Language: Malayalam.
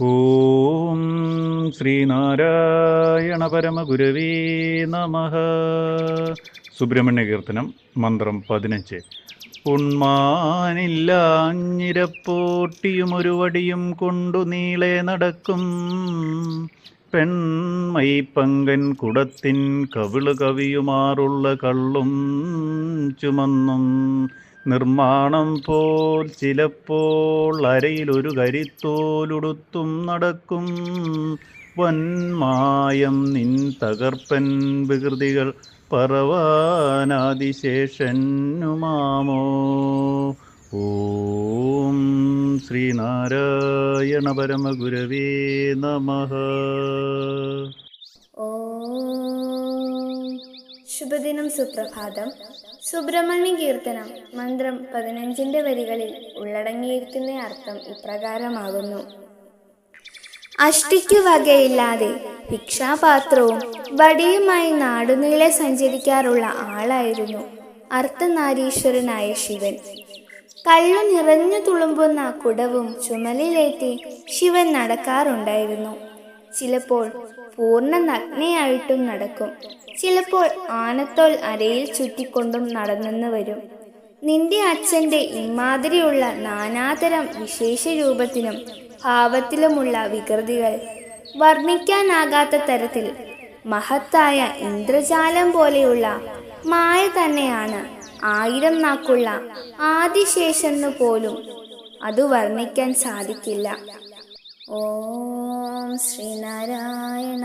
ഓം ശ്രീനാരായണ പരമഗുരവേ നമ. സുബ്രഹ്മണ്യ കീർത്തനം മന്ത്രം പതിനഞ്ച്. ഉണ്മാനില്ലാഞ്ഞിരപ്പോട്ടിയും ഒരു വടിയും കൊണ്ടു നീളെ നടക്കും. പെൺമൈ പങ്കൻ കുടത്തിൻ കവിൾ കവിയുമാറുള്ള കള്ളും ചുമന്നും നിർമ്മാണം പോൽ ചിലപ്പോൾ അരയിലൊരു കരിത്തോലുടുത്തും നടക്കും. വന്മായം നിൻ തകർപ്പൻ വികൃതികൾ പറവാനാതിശേഷനുമാമോ ഓം ശ്രീനാരായണ പരമഗുരവേ നമ ശുഭദിനം സുപ്രഭാതം. സുബ്രഹ്മണ്യ കീർത്തനം മന്ത്രം പതിനഞ്ചിന്റെ വരികളിൽ ഉള്ളടങ്ങിയിരിക്കുന്ന അർത്ഥം ഇപ്രകാരമാകുന്നു. അഷ്ടിക്കു വകയില്ലാതെ ഭിക്ഷാപാത്രവും വടിയുമായി നാടുനീളെ സഞ്ചരിക്കാറുള്ള ആളായിരുന്നു അർത്ഥനാരീശ്വരനായ ശിവൻ. കള്ളു നിറഞ്ഞു തുളുമ്പുന്ന കുടവും ചുമലിലേറ്റി ശിവൻ നടക്കാറുണ്ടായിരുന്നു. ചിലപ്പോൾ പൂർണ നഗ്നയായിട്ടും നടക്കും. ചിലപ്പോൾ ആനത്തോൽ അരയിൽ ചുറ്റിക്കൊണ്ടും നടന്നെന്ന് വരും. നിന്റെ അച്ഛന്റെ ഇമാതിരിയുള്ള നാനാതരം വിശേഷ രൂപത്തിനും ഭാവത്തിലുമുള്ള വികൃതികൾ വർണിക്കാനാകാത്ത തരത്തിൽ മഹത്തായ ഇന്ദ്രജാലം പോലെയുള്ള മായ തന്നെയാണ് ആയിരം നാക്കുള്ള ആദിശേഷെന്നു പോലും അത് വർണിക്കാൻ സാധിക്കില്ല. ഓം ശ്രീനാരായണ